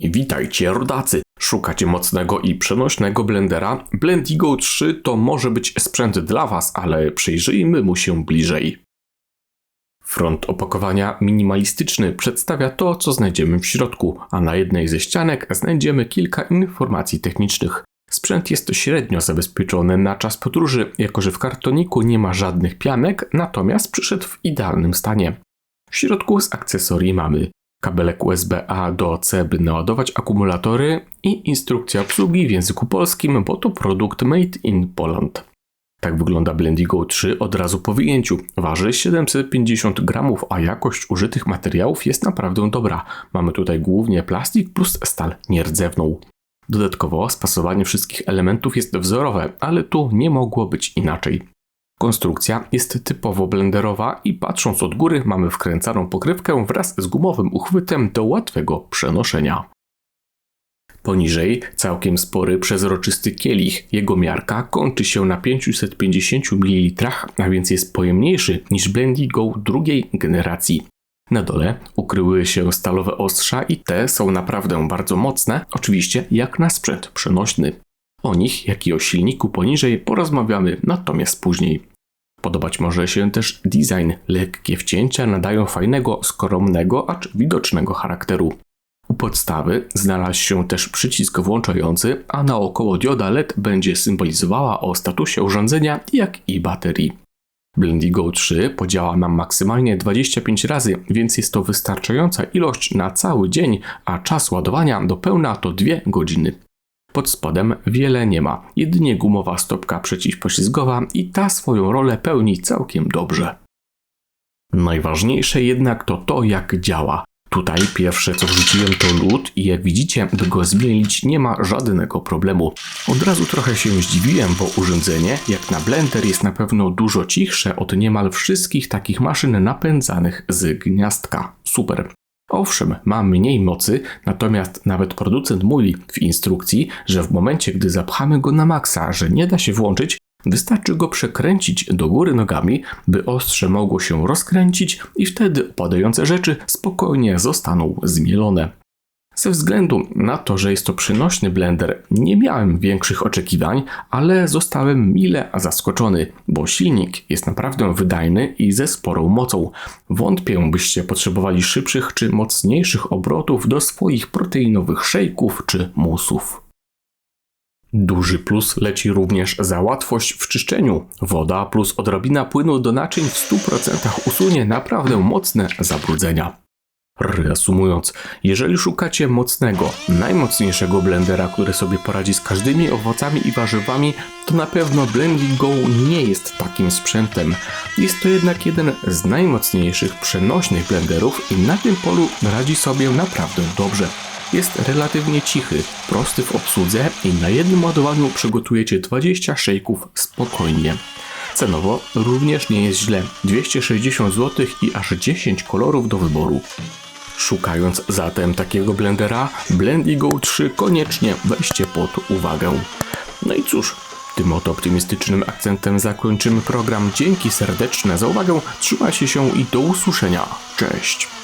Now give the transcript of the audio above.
Witajcie rodacy! Szukacie mocnego i przenośnego blendera? Blendigo 3 to może być sprzęt dla Was, ale przyjrzyjmy mu się bliżej. Front opakowania minimalistyczny przedstawia to, co znajdziemy w środku, a na jednej ze ścianek znajdziemy kilka informacji technicznych. Sprzęt jest średnio zabezpieczony na czas podróży, jako że w kartoniku nie ma żadnych pianek, natomiast przyszedł w idealnym stanie. W środku z akcesorii mamy kabelek USB-A do C, by naładować akumulatory i instrukcja obsługi w języku polskim, bo to produkt made in Poland. Tak wygląda Blendigo 3 od razu po wyjęciu. Waży 750 gramów, a jakość użytych materiałów jest naprawdę dobra. Mamy tutaj głównie plastik plus stal nierdzewną. Dodatkowo spasowanie wszystkich elementów jest wzorowe, ale tu nie mogło być inaczej. Konstrukcja jest typowo blenderowa i patrząc od góry mamy wkręcaną pokrywkę wraz z gumowym uchwytem do łatwego przenoszenia. Poniżej całkiem spory, przezroczysty kielich. Jego miarka kończy się na 550 ml, a więc jest pojemniejszy niż Blendigo drugiej generacji. Na dole ukryły się stalowe ostrza i te są naprawdę bardzo mocne, oczywiście jak na sprzęt przenośny. O nich, jak i o silniku poniżej porozmawiamy natomiast później. Podobać może się też design. Lekkie wcięcia nadają fajnego, skromnego, acz widocznego charakteru. U podstawy znalazł się też przycisk włączający, a naokoło dioda LED będzie symbolizowała o statusie urządzenia, jak i baterii. Blendigo 3 podziała nam maksymalnie 25 razy, więc jest to wystarczająca ilość na cały dzień, a czas ładowania do pełna to 2 godziny. Pod spodem wiele nie ma, jedynie gumowa stopka przeciwpoślizgowa i ta swoją rolę pełni całkiem dobrze. Najważniejsze jednak to to, jak działa. Tutaj pierwsze co wrzuciłem to lód i jak widzicie, by go zmienić nie ma żadnego problemu. Od razu trochę się zdziwiłem, bo urządzenie, jak na blender, jest na pewno dużo cichsze od niemal wszystkich takich maszyn napędzanych z gniazdka. Super. Owszem, ma mniej mocy, natomiast nawet producent mówi w instrukcji, że w momencie, gdy zapchamy go na maksa, że nie da się włączyć, wystarczy go przekręcić do góry nogami, by ostrze mogło się rozkręcić i wtedy opadające rzeczy spokojnie zostaną zmielone. Ze względu na to, że jest to przynośny blender, nie miałem większych oczekiwań, ale zostałem mile zaskoczony, bo silnik jest naprawdę wydajny i ze sporą mocą. Wątpię, byście potrzebowali szybszych czy mocniejszych obrotów do swoich proteinowych szejków czy musów. Duży plus leci również za łatwość w czyszczeniu. Woda plus odrobina płynu do naczyń w 100% usunie naprawdę mocne zabrudzenia. Reasumując, jeżeli szukacie mocnego, najmocniejszego blendera, który sobie poradzi z każdymi owocami i warzywami, to na pewno Blending Go nie jest takim sprzętem. Jest to jednak jeden z najmocniejszych przenośnych blenderów i na tym polu radzi sobie naprawdę dobrze. Jest relatywnie cichy, prosty w obsłudze i na jednym ładowaniu przygotujecie 20 szejków spokojnie. Cenowo również nie jest źle 260 zł i aż 10 kolorów do wyboru. Szukając zatem takiego blendera, Blendigo 3 koniecznie weźcie pod uwagę. No i cóż, tym oto optymistycznym akcentem zakończymy program. Dzięki serdeczne za uwagę, trzymajcie się i do usłyszenia. Cześć!